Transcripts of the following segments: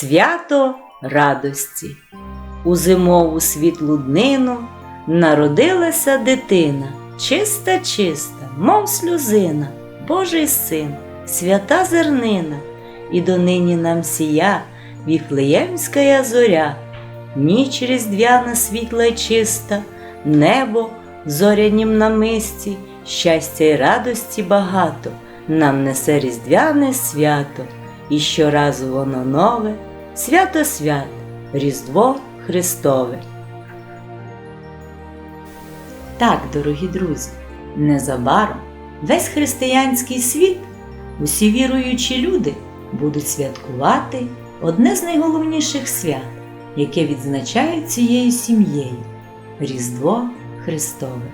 Свято радості. У зимову світлу днину народилася дитина, чиста, чиста, мов сльозина, Божий син, свята зернина, і донині нам сія віфлеємська зоря, ніч різдвяна світла й чиста, небо зорянім намисті, щастя й радості багато, нам несе різдвяне свято, і щоразу воно нове, свято свят, Різдво Христове. Так, дорогі друзі, незабаром весь християнський світ, усі віруючі люди будуть святкувати одне з найголовніших свят, яке відзначають цією сім'єю Різдво Христове,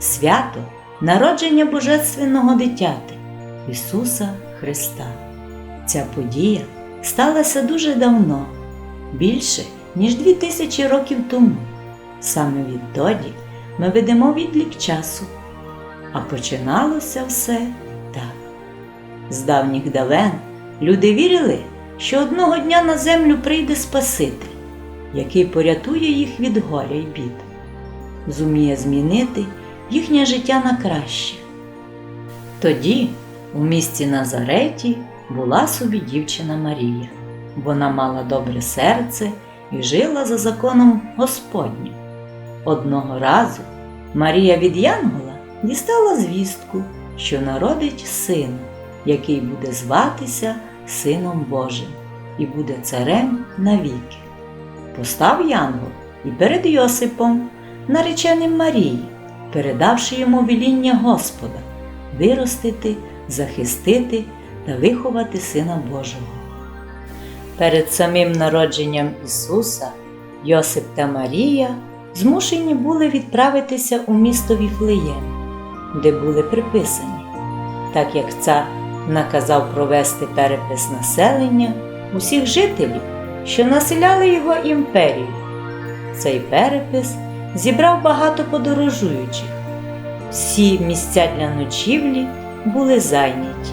свято народження Божественного дитяти Ісуса Христа. Ця подія сталася дуже давно, більше ніж дві тисячі років тому. Саме відтоді ми ведемо відлік часу, а починалося все так. З давніх давен люди вірили, що одного дня на землю прийде Спаситель, який порятує їх від горя й бід, зуміє змінити їхнє життя на краще. Тоді у місті Назареті була собі дівчина Марія. Вона мала добре серце і жила за законом Господнім. Одного разу Марія від Янгола дістала звістку, що народить сина, який буде зватися Сином Божим і буде царем навіки. Постав Янгол і перед Йосипом, нареченим Марії, передавши йому веління Господа виростити, захистити та виховати Сина Божого. Перед самим народженням Ісуса Йосип та Марія змушені були відправитися у місто Віфлеєм, де були приписані, так як цар наказав провести перепис населення усіх жителів, що населяли його імперію. Цей перепис зібрав багато подорожуючих. Всі місця для ночівлі були зайняті,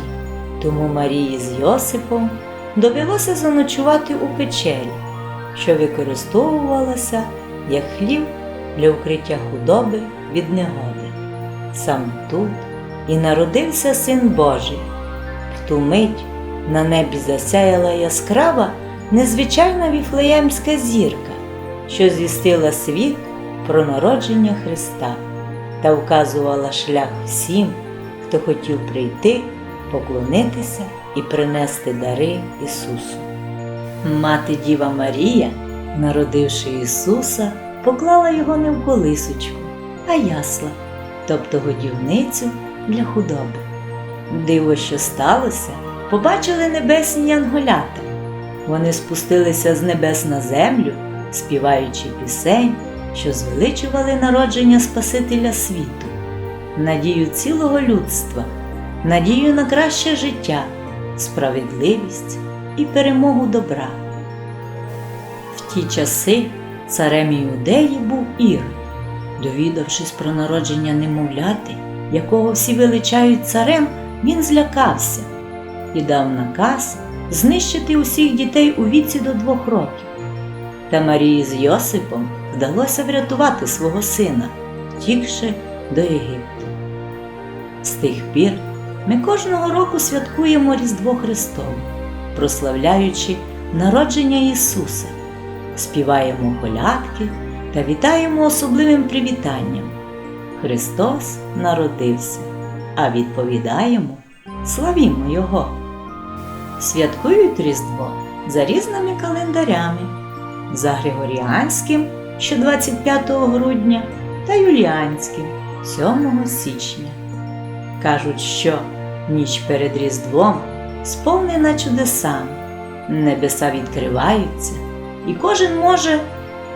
тому Марії з Йосипом довелося заночувати у печері, що використовувалася як хлів для укриття худоби від негоди. Саме тут і народився Син Божий. В ту мить на небі засяяла яскрава, незвичайна віфлеємська зірка, що звістила світ про народження Христа та вказувала шлях всім, хто хотів прийти, поклонитися і принести дари Ісусу. Мати Діва Марія, народивши Ісуса, поклала його не в колисочку, а ясла, тобто годівницю для худоби. Диво, що сталося, побачили небесні янголята. Вони спустилися з небес на землю, співаючи пісень, що звеличували народження Спасителя світу, надію цілого людства, надію на краще життя, справедливість і перемогу добра. В ті часи царем Іудеї був Ір, довідавшись про народження немовляти, якого всі величають царем, він злякався і дав наказ знищити усіх дітей у віці до двох років. Та Марії з Йосипом вдалося врятувати свого сина, втікши до Єгипту. З тих пір ми кожного року святкуємо Різдво Христове, прославляючи народження Ісуса, співаємо колядки та вітаємо особливим привітанням. Христос народився, а відповідаємо славімо Його. Святкують Різдво за різними календарями, за Григоріанським, що 25 грудня, та Юліанським 7 січня. Кажуть, що ніч перед Різдвом сповнена чудесами, небеса відкриваються, і кожен може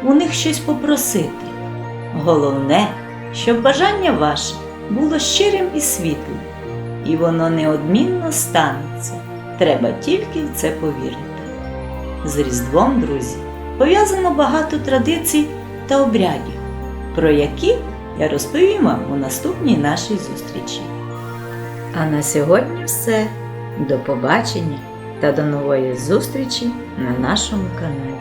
у них щось попросити. Головне, щоб бажання ваше було щирим і світлим, і воно неодмінно станеться. Треба тільки в це повірити. З Різдвом, друзі, пов'язано багато традицій та обрядів, про які я розповім вам у наступній нашій зустрічі. А на сьогодні все. До побачення та до нової зустрічі на нашому каналі.